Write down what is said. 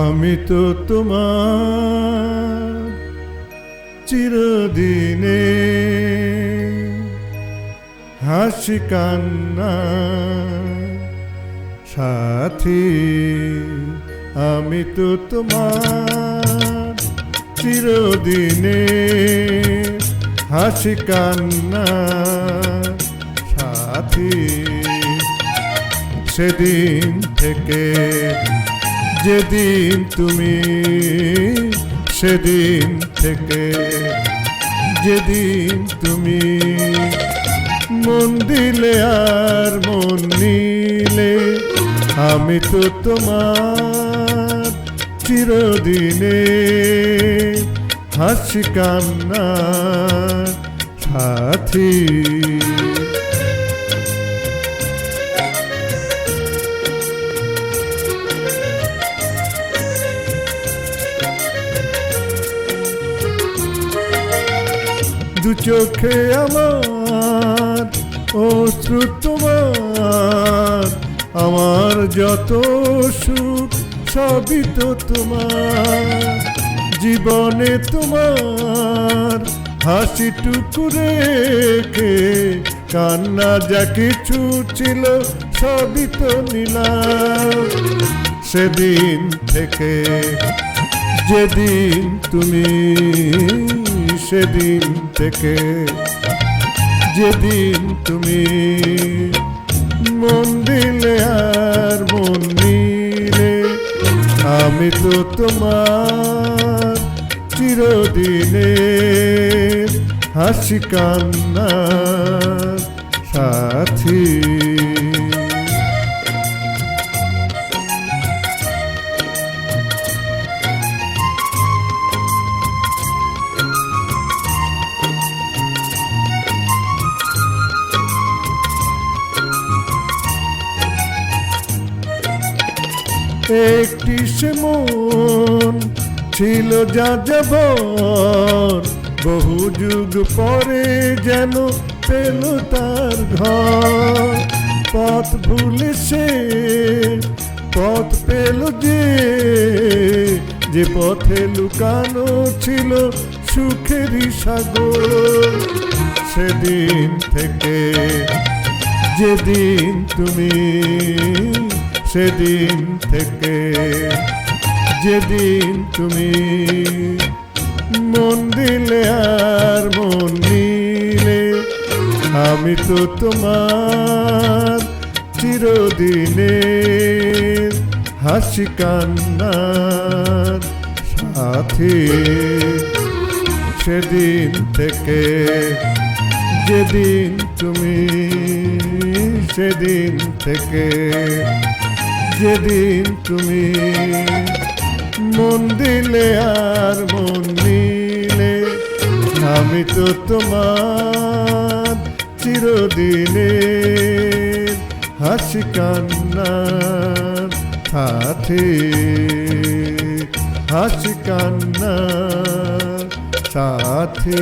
আমি তো তোমার চিরদিনে হাসি কান্না সাথী। আমি তো তোমার চিরদিনে হাসি কান্না সাথী। সেদিন থেকে যেদিন তুমি সেদিন থেকে, যেদিন তুমি মন দিলে আর মন নিলে, আমি তো তোমার চিরদিনে হাসি কান্না সাথী। দু চোখে আমার অশ্রু তোমার, আমার যত সুখ সবই তো তোমার। জীবনে তোমার হাসিটুকু রেখে কান্না যা কিছু ছিল সবই তো নিলাম। সেদিন থেকে যেদিন তুমি সেদিন থেকে যেদিন তুমি মন দিলে আর মন নিলে, আমি তো তোমার চিরদিনে হাসি কান্নার সাথী। একটি সে মন ছিল যা যাবর বহু যুগ পরে যেন পেল তার ঘর। পথ ভুলে সে পথ পেল যে যে পথে লুকানো ছিল সুখেরই সাগর। সেদিন থেকে যেদিন তুমি সেদিন থেকে, যেদিন তুমি মন দিলে আর মন নিলে, আমি তো তোমার চিরদিনে হাসি কান্নার সাথী। সেদিন থেকে, যেদিন তুমি, সেদিন থেকে যেদিন তুমি মন দিলে আর মন নিলে, আমি তো তোমার চিরদিনে হাসি কান্নার সাথে, হাসি কান্নার সাথে।